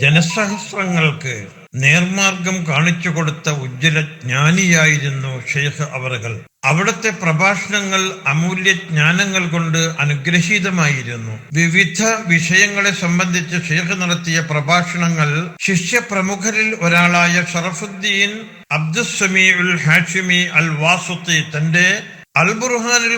ജനസഹസ്രങ്ങൾക്ക് നേർമാർഗം കാണിച്ചു കൊടുത്ത ഉജ്ജ്വല ജ്ഞാനിയായിരുന്നു ഷെയ്ഖ് അവറുകൾ. അവിടുത്തെ പ്രഭാഷണങ്ങൾ അമൂല്യ ജ്ഞാനങ്ങൾ കൊണ്ട് അനുഗ്രഹീതമായിരുന്നു. വിവിധ വിഷയങ്ങളെ സംബന്ധിച്ച് ഷെയ്ഖ് നടത്തിയ പ്രഭാഷണങ്ങൾ ശിഷ്യ പ്രമുഖരിൽ ഒരാളായ ഷറഫുദ്ദീൻ അബ്ദുസമി ഉൽ ഹാഷിമി അൽ വാസുത്തി തന്റെ അൽ ബുർഹാനുൽ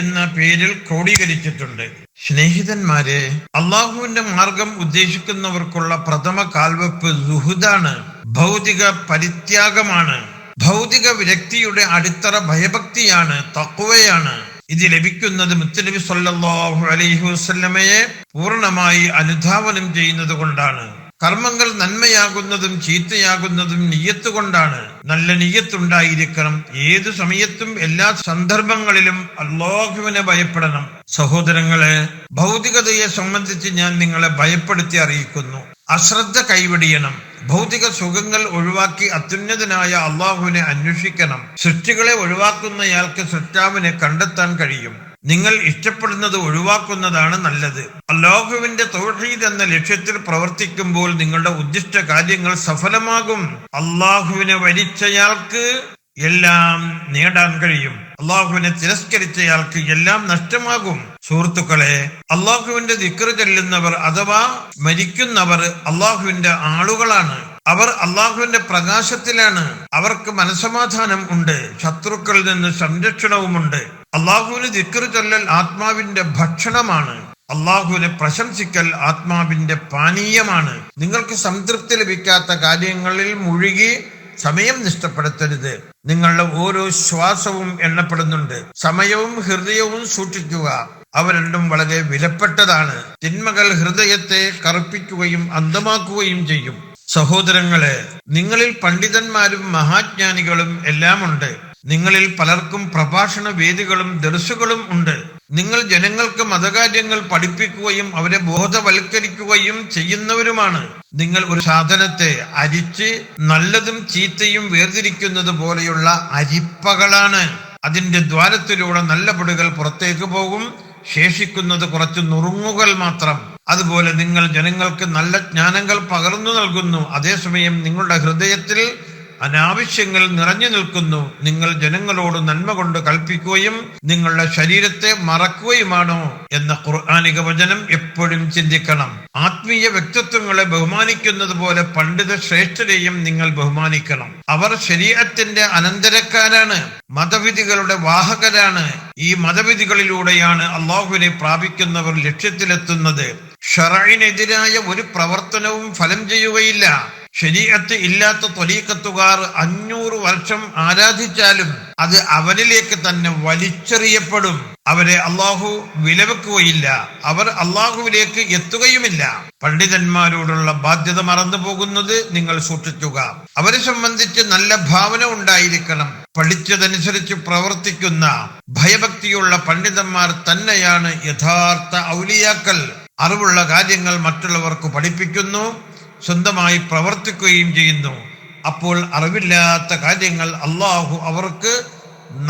എന്ന പേരിൽ ക്രോഡീകരിച്ചിട്ടുണ്ട്. സ്നേഹിതന്മാരെ അള്ളാഹുവിന്റെ മാർഗം ഉദ്ദേശിക്കുന്നവർക്കുള്ള പ്രഥമ കാൽവെപ്പ് സുഹുദാണ്. ഭൗതിക പരിത്യാഗമാണ്. ഭൗതിക വിരക്തിയുടെ അടിത്തറ ഭയഭക്തിയാണ് തക്കുവയാണ് ഇത് ലഭിക്കുന്നത് മുത്തനബി സല്ലാഹു അലൈഹി വസല്ലമയെ പൂർണമായി അനുധാവനം ചെയ്യുന്നത് കൊണ്ടാണ്. കർമ്മങ്ങൾ നന്മയാകുന്നതും ചീത്തയാകുന്നതും നിയ്യത്ത് കൊണ്ടാണ് നല്ല നീയത്തുണ്ടായിരിക്കണം. ഏതു സമയത്തും എല്ലാ സന്ദർഭങ്ങളിലും അള്ളാഹുവിനെ ഭയപ്പെടണം. സഹോദരങ്ങളെ ഭൗതികതയെ സംബന്ധിച്ച് ഞാൻ നിങ്ങളെ ഭയപ്പെടുത്തി അറിയിക്കുന്നു. അശ്രദ്ധ കൈവെടിയണം. ഭൗതിക സുഖങ്ങൾ ഒഴിവാക്കി അത്യുന്നതനായ അള്ളാഹുവിനെ അന്വേഷിക്കണം. സൃഷ്ടികളെ ഒഴിവാക്കുന്നയാൾക്ക് സൃഷ്ടാവിനെ കണ്ടെത്താൻ കഴിയും. നിങ്ങൾ ഇഷ്ടപ്പെടുന്നത് ഒഴിവാക്കുന്നതാണ് നല്ലത്. അല്ലാഹുവിന്റെ തോഷീദ് എന്ന ലക്ഷ്യത്തിൽ പ്രവർത്തിക്കുമ്പോൾ നിങ്ങളുടെ ഉദ്ദിഷ്ട കാര്യങ്ങൾ സഫലമാകും. അള്ളാഹുവിനെ വരിച്ചയാൾക്ക് എല്ലാം നേടാൻ കഴിയും. അള്ളാഹുവിനെ തിരസ്കരിച്ചയാൾക്ക് എല്ലാം നഷ്ടമാകും. സുഹൃത്തുക്കളെ അള്ളാഹുവിന്റെ ദിക്റ് ചെല്ലുന്നവർ അഥവാ മരിക്കുന്നവർ അള്ളാഹുവിന്റെ ആളുകളാണ്. അവർ അള്ളാഹുവിന്റെ പ്രകാശത്തിലാണ്. അവർക്ക് മനസമാധാനം ഉണ്ട്. ശത്രുക്കളിൽ നിന്ന് സംരക്ഷണവുമുണ്ട്. അള്ളാഹുവിന് ദിക്റ് ചൊല്ലൽ ആത്മാവിന്റെ ഭക്ഷണമാണ്. അള്ളാഹുവിനെ പ്രശംസിക്കൽ ആത്മാവിന്റെ പാനീയമാണ്. നിങ്ങൾക്ക് സംതൃപ്തി ലഭിക്കാത്ത കാര്യങ്ങളിൽ മുഴുകി സമയം നഷ്ടപ്പെടുത്തരുത്. നിങ്ങളുടെ ഓരോ ശ്വാസവും എണ്ണപ്പെടുന്നുണ്ട്. സമയവും ഹൃദയവും സൂക്ഷിക്കുക. അവ രണ്ടും വളരെ വിലപ്പെട്ടതാണ്. തിന്മകൾ ഹൃദയത്തെ കറുപ്പിക്കുകയും അന്തമാക്കുകയും ചെയ്യും. സഹോദരങ്ങളെ നിങ്ങളിൽ പണ്ഡിതന്മാരും മഹാജ്ഞാനികളും എല്ലാം ഉണ്ട് നിങ്ങളിൽ പലർക്കും പ്രഭാഷണ വേദികളും ദർസുകളും ഉണ്ട്. നിങ്ങൾ ജനങ്ങൾക്ക് മതകാര്യങ്ങൾ പഠിപ്പിക്കുകയും അവരെ ബോധവൽക്കരിക്കുകയും ചെയ്യുന്നവരുമാണ്. നിങ്ങൾ ഒരു സാധനത്തെ അരിച്ച് നല്ലതും ചീത്തയും വേർതിരിക്കുന്നത് പോലെയുള്ള അരിപ്പകളാണ്. അതിന്റെ ദ്വാരത്തിലൂടെ നല്ല പൊടികൾ പുറത്തേക്ക് പോകും. ശേഷിക്കുന്നത് കുറച്ച് നുറുങ്ങുകൾ മാത്രം. അതുപോലെ നിങ്ങൾ ജനങ്ങൾക്ക് നല്ല ജ്ഞാനങ്ങൾ പകർന്നു നൽകുന്നു. അതേസമയം നിങ്ങളുടെ ഹൃദയത്തിൽ അനാവശ്യങ്ങൾ നിറഞ്ഞു നിൽക്കുന്നു. നിങ്ങൾ ജനങ്ങളോട് നന്മ കൊണ്ട് കൽപ്പിക്കുകയും നിങ്ങളുടെ ശരീരത്തെ മറക്കുകയുമാണോ എന്ന ഖുർആാനിക വചനം എപ്പോഴും ചിന്തിക്കണം. ആത്മീയ വ്യക്തിത്വങ്ങളെ ബഹുമാനിക്കുന്നത് പോലെ പണ്ഡിത ശ്രേഷ്ഠരെയും നിങ്ങൾ ബഹുമാനിക്കണം. അവർ ശരീരത്തിന്റെ അനന്തരക്കാരാണ് മതവിധികളുടെ വാഹകരാണ്. ഈ മതവിധികളിലൂടെയാണ് അള്ളാഹുവിനെ പ്രാപിക്കുന്നവർ ലക്ഷ്യത്തിലെത്തുന്നത്. ഷറൈനെതിരായ ഒരു പ്രവർത്തനവും ഫലം ചെയ്യുകയില്ല. ശരീരത്ത് ഇല്ലാത്ത തൊലീക്കത്തുകാർ അഞ്ഞൂറ് വർഷം ആരാധിച്ചാലും അത് അവനിലേക്ക് തന്നെ വലിച്ചെറിയപ്പെടും. അവരെ അള്ളാഹു വിലവെക്കുകയില്ല. അവർ അള്ളാഹുവിലേക്ക് എത്തുകയുമില്ല. പണ്ഡിതന്മാരോടുള്ള ബാധ്യത മറന്നു പോകുന്നത് നിങ്ങൾ സൂക്ഷിക്കുക. അവരെ സംബന്ധിച്ച് നല്ല ഭാവന ഉണ്ടായിരിക്കണം. പഠിച്ചതനുസരിച്ച് പ്രവർത്തിക്കുന്ന ഭയഭക്തിയുള്ള പണ്ഡിതന്മാർ തന്നെയാണ് യഥാർത്ഥ ഔലിയാക്കൽ അറിവുള്ള കാര്യങ്ങൾ മറ്റുള്ളവർക്ക് പഠിപ്പിക്കുന്നു. സ്വന്തമായി പ്രവർത്തിക്കുകയും ചെയ്യുന്നു. അപ്പോൾ അറിവില്ലാത്ത കാര്യങ്ങൾ അള്ളാഹു അവർക്ക്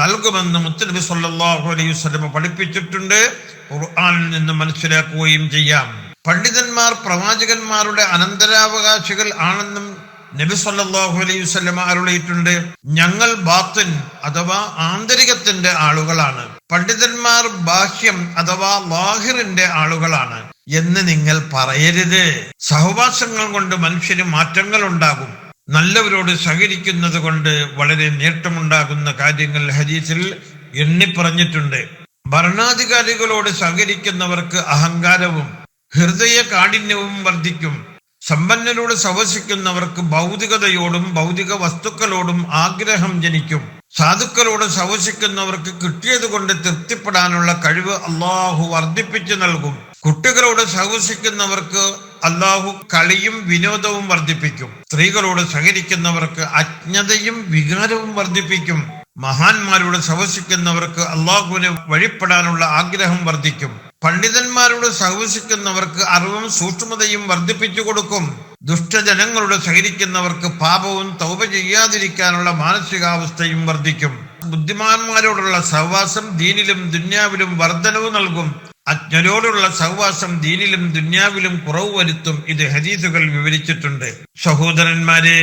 നൽകുമെന്ന് മുത്തനബി സല്ലല്ലാഹു അലൈഹി വസല്ലം പഠിപ്പിച്ചിട്ടുണ്ട്. ഖുർആാനിൽ നിന്ന് മനസ്സിലാക്കുകയും ചെയ്യാം. പണ്ഡിതന്മാർ പ്രവാചകന്മാരുടെ അനന്തരാവകാശികൾ ആണെന്നും നബി സല്ലാഹു അലൈഹി വസല്ലം അരുളിയിട്ടുണ്ട്. ഞങ്ങൾ ബാത്തിൻ അഥവാ ആന്തരികത്തിന്റെ ആളുകളാണ്. പണ്ഡിതന്മാർ ബാഹ്യം അഥവാ ലാഹിറിന്റെ ആളുകളാണ്. എന്ന് നിങ്ങൾ പറയരുത്. സഹവാസങ്ങൾ കൊണ്ട് മനുഷ്യന് മാറ്റങ്ങൾ ഉണ്ടാകും നല്ലവരോട് സഹകരിക്കുന്നത് കൊണ്ട് വളരെ നേട്ടമുണ്ടാകുന്ന കാര്യങ്ങൾ ഹദീസിൽ എണ്ണി പറഞ്ഞിട്ടുണ്ട്. ഭരണാധികാരികളോട് സഹകരിക്കുന്നവർക്ക് അഹങ്കാരവും ഹൃദയ കാഠിന്യവും വർദ്ധിക്കും. സമ്പന്നരോട് സവസിക്കുന്നവർക്ക് ഭൗതികതയോടും ഭൗതിക വസ്തുക്കളോടും ആഗ്രഹം ജനിക്കും. സാധുക്കളോട് സവസിക്കുന്നവർക്ക് കിട്ടിയത് കൊണ്ട് തൃപ്തിപ്പെടാനുള്ള കഴിവ് അള്ളാഹു വർദ്ധിപ്പിച്ചു നൽകും. കുട്ടികളോട് സഹവസിക്കുന്നവർക്ക് അള്ളാഹു കളിയും വിനോദവും വർദ്ധിപ്പിക്കും. സ്ത്രീകളോട് സഹകരിക്കുന്നവർക്ക് അജ്ഞതയും വികാരവും വർദ്ധിപ്പിക്കും. മഹാന്മാരോട് സഹവസിക്കുന്നവർക്ക് അള്ളാഹുവിനെ വഴിപ്പെടാനുള്ള ആഗ്രഹം വർദ്ധിക്കും. പണ്ഡിതന്മാരോട് സഹവസിക്കുന്നവർക്ക് അറിവും സൂക്ഷ്മതയും വർദ്ധിപ്പിച്ചു കൊടുക്കും. ദുഷ്ടജനങ്ങളോട് സഹകരിക്കുന്നവർക്ക് പാപവും തൗപ ചെയ്യാതിരിക്കാനുള്ള മാനസികാവസ്ഥയും വർദ്ധിക്കും. ബുദ്ധിമാന്മാരോടുള്ള സഹവാസം ദീനിലും ദുന്യാവിലും വർധനവ് നൽകും. അജ്ഞരോടുള്ള സഹവാസം ദീനിലും ദുന്യാവിലും കുറവ് വരുത്തും ഇത് ഹദീസുകൾ വിവരിച്ചിട്ടുണ്ട്. സഹോദരന്മാരെ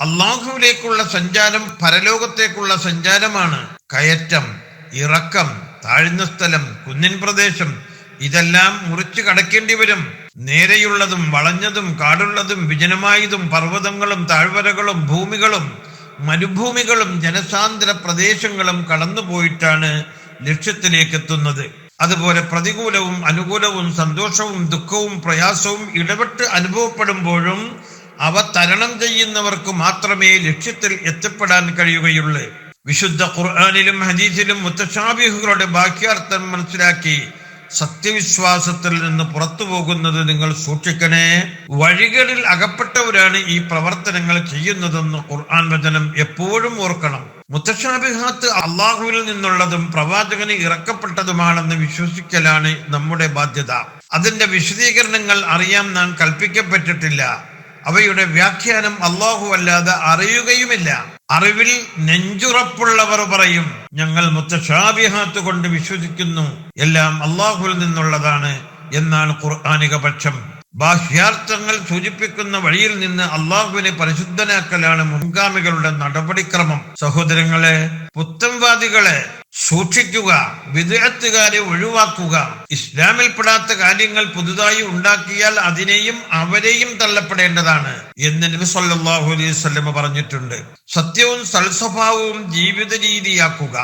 അള്ളാഹുവിലേക്കുള്ള സഞ്ചാരം പരലോകത്തേക്കുള്ള സഞ്ചാരമാണ്. കയറ്റം ഇറക്കം താഴ്ന്ന സ്ഥലം കുന്നിൻ പ്രദേശം ഇതെല്ലാം മുറിച്ചു കടക്കേണ്ടി വരും. നേരെയുള്ളതും വളഞ്ഞതും കാടുള്ളതും വിജനമായതും പർവതങ്ങളും താഴ്വരകളും ഭൂമികളും മരുഭൂമികളും ജനസാന്ദ്ര പ്രദേശങ്ങളും കടന്നുപോയിട്ടാണ് ലക്ഷ്യത്തിലേക്ക് എത്തുന്നത് അതുപോലെ പ്രതികൂലവും അനുകൂലവും സന്തോഷവും ദുഃഖവും പ്രയാസവും ഇടപെട്ട് അനുഭവപ്പെടുമ്പോഴും അവ തരണം ചെയ്യുന്നവർക്ക് മാത്രമേ ലക്ഷ്യത്തിൽ എത്തിപ്പെടാൻ കഴിയുകയുള്ളൂ. വിശുദ്ധ ഖുർആാനിലും ഹദീസിലും മുത്തശാബിഹുകളുടെ ബാക്യാർത്ഥം മനസ്സിലാക്കി സത്യവിശ്വാസത്തിൽ നിന്ന് പുറത്തു പോകുന്നത് നിങ്ങൾ സൂക്ഷിക്കണേ. വഴികളിൽ അകപ്പെട്ടവരാണ് ഈ പ്രവർത്തനങ്ങൾ ചെയ്യുന്നതെന്ന് ഖുർആൻ വചനം എപ്പോഴും ഓർക്കണം. മുത്തശാബിഹാത്ത് അള്ളാഹുവിൽ നിന്നുള്ളതും പ്രവാചകന് ഇറക്കപ്പെട്ടതുമാണെന്ന് വിശ്വസിക്കലാണ് നമ്മുടെ ബാധ്യത. അതിന്റെ വിശദീകരണങ്ങൾ അറിയാൻ നാം കൽപ്പിക്കപ്പെട്ടിട്ടില്ല. അവയുടെ വ്യാഖ്യാനം അള്ളാഹു അല്ലാതെ അറിയുകയുമില്ല. അറിവിൽ നെഞ്ചുറപ്പുള്ളവർ പറയും ഞങ്ങൾ മുത്തശാബിഹാത്ത് കൊണ്ട് വിശ്വസിക്കുന്നു. എല്ലാം അള്ളാഹുവിൽ നിന്നുള്ളതാണ് എന്നാണ് ഖുർആാനിക പക്ഷം. ബാഹ്യാർത്ഥങ്ങൾ സൂചിപ്പിക്കുന്ന വഴിയിൽ നിന്ന് അള്ളാഹുവിനെ പരിശുദ്ധനാക്കലാണ് മുൻഗാമികളുടെ നടപടിക്രമം. സഹോദരങ്ങളെ പുത്തൻവാദികളെ സൂക്ഷിക്കുക വിദേഹത്തുകാരെ ഒഴിവാക്കുക. ഇസ്ലാമിൽപ്പെടാത്ത കാര്യങ്ങൾ പുതുതായി ഉണ്ടാക്കിയാൽ അതിനെയും അവരെയും തള്ളപ്പെടേണ്ടതാണ് എന്ന് നബി സല്ലാഹു അലൈഹി പറഞ്ഞിട്ടുണ്ട്. സത്യവും സൽസ്വഭാവവും ജീവിത രീതിയാക്കുക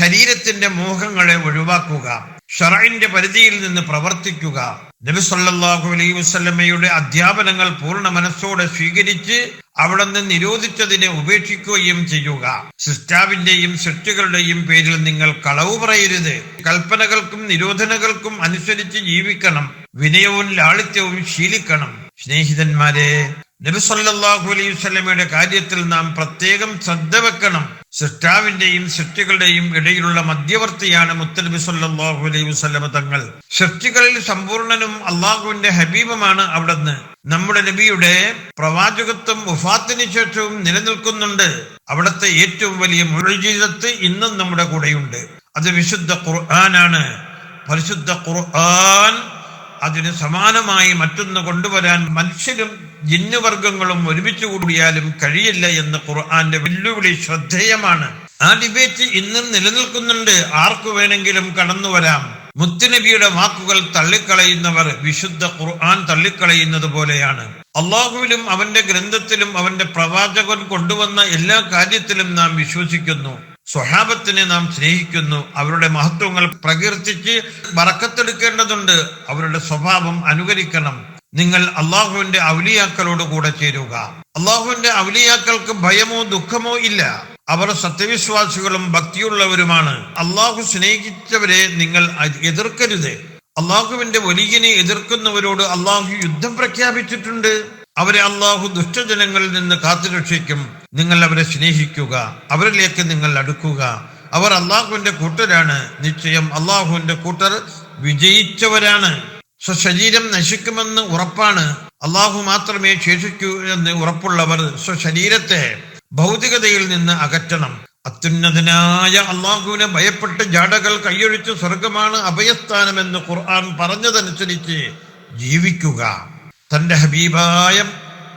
ശരീരത്തിന്റെ മോഹങ്ങളെ ഒഴിവാക്കുക. ഷറൈന്റെ പരിധിയിൽ നിന്ന് പ്രവർത്തിക്കുക. നബി സല്ലല്ലാഹു അലൈഹി വസ്ലമയുടെ അധ്യാപനങ്ങൾ പൂർണ മനസ്സോടെ സ്വീകരിച്ച് അവിടെ നിന്ന് നിരോധിച്ചതിനെ ഉപേക്ഷിക്കുകയും ചെയ്യുക. സിസ്റ്റാവിന്റെയും സൃഷ്ടികളുടെയും പേരിൽ നിങ്ങൾ കളവ് പറയരുത്. കൽപ്പനകൾക്കും നിരോധനകൾക്കും അനുസരിച്ച് ജീവിക്കണം. വിനയവും ലാളിത്യവും ശീലിക്കണം. സ്നേഹിതന്മാരെ നബി സല്ലല്ലാഹു അലൈഹി വസ്ലമയുടെ കാര്യത്തിൽ നാം പ്രത്യേകം ശ്രദ്ധ വെക്കണം. സൃഷ്ടാവിന്റെയും സൃഷ്ടികളുടെയും ഇടയിലുള്ള മധ്യവർത്തിയാണ് മുത്തനബി സല്ലാഹു അലൈഹി വസല്ലമ തങ്ങൾ. സൃഷ്ടികളിൽ സമ്പൂർണനും അള്ളാഹുവിന്റെ ഹബീബുമാണ് അവിടുന്ന്. നമ്മുടെ നബിയുടെ പ്രവാചകത്വം ഉഫാത്തിന് ശേഷവും നിലനിൽക്കുന്നുണ്ട്. അവിടുത്തെ ഏറ്റവും വലിയ മുഴുജീതത്ത് ഇന്നും നമ്മുടെ കൂടെയുണ്ട്. അത് വിശുദ്ധ ഖുർആനാണ്. പരിശുദ്ധ ഖുർആൻ അതിന് സമാനമായി മറ്റൊന്ന് കൊണ്ടുവരാൻ മനുഷ്യരും ജിന്നുവർഗങ്ങളും ഒരുമിച്ച് കൂടിയാലും കഴിയില്ല എന്ന് ഖുർആന്റെ വെല്ലുവിളി ശ്രദ്ധേയമാണ്. ആ ഡിബേറ്റ് ഇന്നും നിലനിൽക്കുന്നുണ്ട്. ആർക്കു വേണമെങ്കിലും കടന്നു വരാം. മുത്തുനബിയുടെ വാക്കുകൾ തള്ളിക്കളയുന്നവർ വിശുദ്ധ ഖുർആൻ തള്ളിക്കളയുന്നത് പോലെയാണ്. അള്ളാഹുവിലും അവന്റെ ഗ്രന്ഥത്തിലും അവന്റെ പ്രവാചകൻ കൊണ്ടുവന്ന എല്ലാ കാര്യത്തിലും നാം വിശ്വസിക്കുന്നു. സ്വഹാബത്തിനെ നാം സ്നേഹിക്കുന്നു. അവരുടെ മഹത്വങ്ങൾ പ്രകീർത്തിച്ച് വറക്കത്തെടുക്കേണ്ടതുണ്ട്. അവരുടെ സ്വഭാവം അനുകരിക്കണം. നിങ്ങൾ അള്ളാഹുവിന്റെ ഔലിയാക്കളോട് കൂടെ ചേരുക. അള്ളാഹുവിന്റെ ഔലിയാക്കൾക്ക് ഭയമോ ദുഃഖമോ ഇല്ല. അവർ സത്യവിശ്വാസികളും ഭക്തിയുള്ളവരുമാണ്. അള്ളാഹു സ്നേഹിച്ചവരെ നിങ്ങൾ എതിർക്കരുത്. അള്ളാഹുവിന്റെ വലിയനെ എതിർക്കുന്നവരോട് അള്ളാഹു യുദ്ധം പ്രഖ്യാപിച്ചിട്ടുണ്ട്. അവരെ അള്ളാഹു ദുഷ്ടജനങ്ങളിൽ നിന്ന് കാത്തുരക്ഷിക്കും. നിങ്ങൾ അവരെ സ്നേഹിക്കുക അവരിലേക്ക് നിങ്ങൾ അടുക്കുക. അവർ അള്ളാഹുവിന്റെ കൂട്ടരാണ്. നിശ്ചയം അള്ളാഹുവിന്റെ കൂട്ടർ വിജയിച്ചവരാണ്. സ്വശരീരം നശിക്കുമെന്ന് ഉറപ്പാണ്. അള്ളാഹു മാത്രമേ ശേഷിക്കൂ എന്ന് ഉറപ്പുള്ളവർ സ്വശരീരത്തെ ഭൗതികതയിൽ നിന്ന് അകറ്റണം. അത്യുന്നതനായ അള്ളാഹുവിനെ ഭയപ്പെട്ട് ജാടകൾ കൈയൊഴിച്ച് സ്വർഗമാണ് അഭയസ്ഥാനമെന്ന് ഖുർആൻ പറഞ്ഞതനുസരിച്ച് ജീവിക്കുക. തന്റെ ഹബീബായ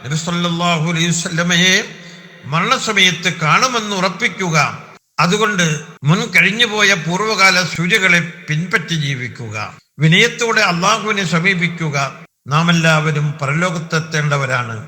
നബിസല്ലാഹു അലൈഹി മരണസമയത്ത് കാണുമെന്ന് ഉറപ്പിക്കുക. അതുകൊണ്ട് മുൻ കഴിഞ്ഞുപോയ പൂർവകാല സൂര്യകളെ പിൻപറ്റി ജീവിക്കുക. വിനയത്തോടെ അള്ളാഹുവിനെ സമീപിക്കുക. നാം എല്ലാവരും പരലോകത്തെത്തേണ്ടവരാണ്.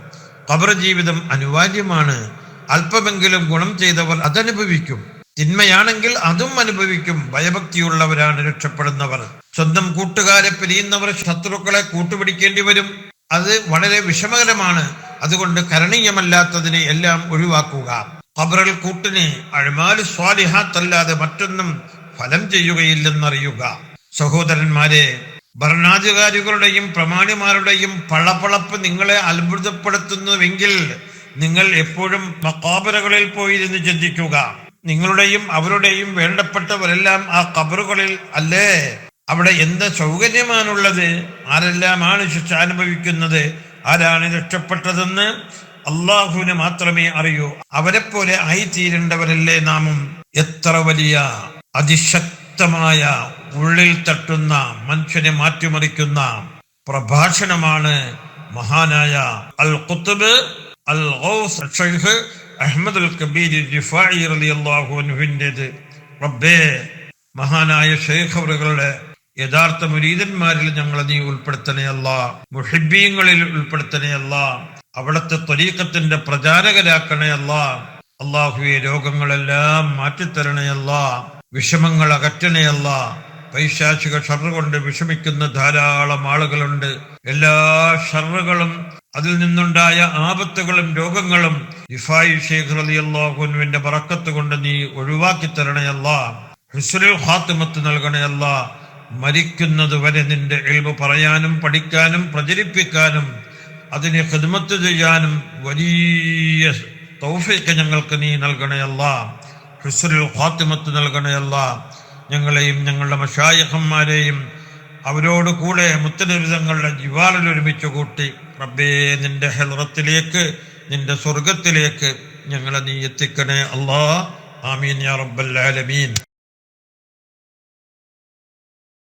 കബർ ജീവിതം അനിവാര്യമാണ്. അല്പമെങ്കിലും ഗുണം ചെയ്തവർ അതനുഭവിക്കും. തിന്മയാണെങ്കിൽ അതും അനുഭവിക്കും. ഭയഭക്തിയുള്ളവരാണ് രക്ഷപ്പെടുന്നവർ. സ്വന്തം കൂട്ടുകാരെ പിരിയുന്നവർ ശത്രുക്കളെ കൂട്ടുപിടിക്കേണ്ടി വരും. അത് വളരെ വിഷമകരമാണ്. അതുകൊണ്ട് കരണീയമല്ലാത്തതിനെ എല്ലാം ഒഴിവാക്കുക. ഖബറിൽ കൂട്ടിന് അഴിമാൽ സ്വാലിഹാത്തല്ലാതെ മറ്റൊന്നും ഫലം ചെയ്യുകയില്ലെന്നറിയുക. സഹോദരന്മാരെ ഭരണാധികാരികളുടെയും പ്രമാണിമാരുടെയും പളപ്പളപ്പ് നിങ്ങളെ അത്ഭുതപ്പെടുത്തുന്നുവെങ്കിൽ നിങ്ങൾ എപ്പോഴും മക്കാബറകളിൽ പോയിരുന്ന് ചിന്തിക്കുക. നിങ്ങളുടെയും അവരുടെയും വേണ്ടപ്പെട്ടവരെല്ലാം ആ കബറുകളിൽ അല്ലേ? അവിടെ എന്ത് സൗകര്യമാണുള്ളത്? ആരെല്ലാമാണ് ശിക്ഷ അനുഭവിക്കുന്നത്? ആരാണ് രക്ഷപ്പെട്ടതെന്ന് അള്ളാഹുവിന് മാത്രമേ അറിയൂ. അവരെ പോലെ ആയിത്തീരേണ്ടവരല്ലേ നാമും? എത്ര വലിയ അതിശക്തമായ ഉള്ളിൽ തട്ടുന്ന മനുഷ്യനെ മാറ്റിമറിക്കുന്ന പ്രഭാഷണമാണ് മഹാനായ അൽ കുത്തുബ് അൽ ഗൗസ് അഹമ്മദ് അൽ കബീർ റിഫായി റബ്ബേ മഹാനായ ഷെയ്ഖ് അവറുകളുടെ യഥാർത്ഥ മുരീതന്മാരിൽ ഞങ്ങളെ നീ ഉൾപ്പെടുത്തണേ അല്ല. മുഹിബീങ്ങളിൽ ഉൾപ്പെടുത്തണേ അല്ല. അവിടുത്തെ ത്വരീക്കത്തിന്റെ പ്രചാരകരാക്കണേ അല്ല. അള്ളാഹുവെ രോഗങ്ങളെല്ലാം മാറ്റിത്തരണയല്ല വിഷമങ്ങൾ അകറ്റണേ അല്ല. പൈശാചിക ഷർറ് കൊണ്ട് വിഷമിക്കുന്ന ധാരാളം ആളുകളുണ്ട്. എല്ലാ ഷർറുകളും അതിൽ നിന്നുണ്ടായ ആപത്തുകളും രോഗങ്ങളും ഇഫായി ഷേഖ് അലി അള്ളാഹുനുവിന്റെ ബറക്കത്ത് കൊണ്ട് നീ ഒഴിവാക്കി തരണയല്ല ഹിസ്രുൽ ഹാത്തിമത്ത് നൽകണയല്ല മരിക്കുന്നത് വരെ നിന്റെ എൽബ് പറയാനും പഠിക്കാനും പ്രചരിപ്പിക്കാനും അതിനെ ഹിദ്മത്ത് ചെയ്യാനും വലിയ തൗഫീക്ക് ഞങ്ങൾക്ക് നീ നൽകണയല്ല. ഹിസ്രുൽ ഖാത്തിമത്ത് നൽകണയല്ല. ഞങ്ങളെയും ഞങ്ങളുടെ മഷായഹന്മാരെയും അവരോട് കൂടെ മുത്തനിരുതങ്ങളുടെ ജിവാലിൽ ഒരുമിച്ച് കൂട്ടി റബ്ബേ നിന്റെ ഹെൽറത്തിലേക്ക് നിന്റെ സ്വർഗത്തിലേക്ക് ഞങ്ങളെ നീ എത്തിക്കണേ അല്ലാ. ആമീൻ യാ റബ്ബൽ ആലമീൻ.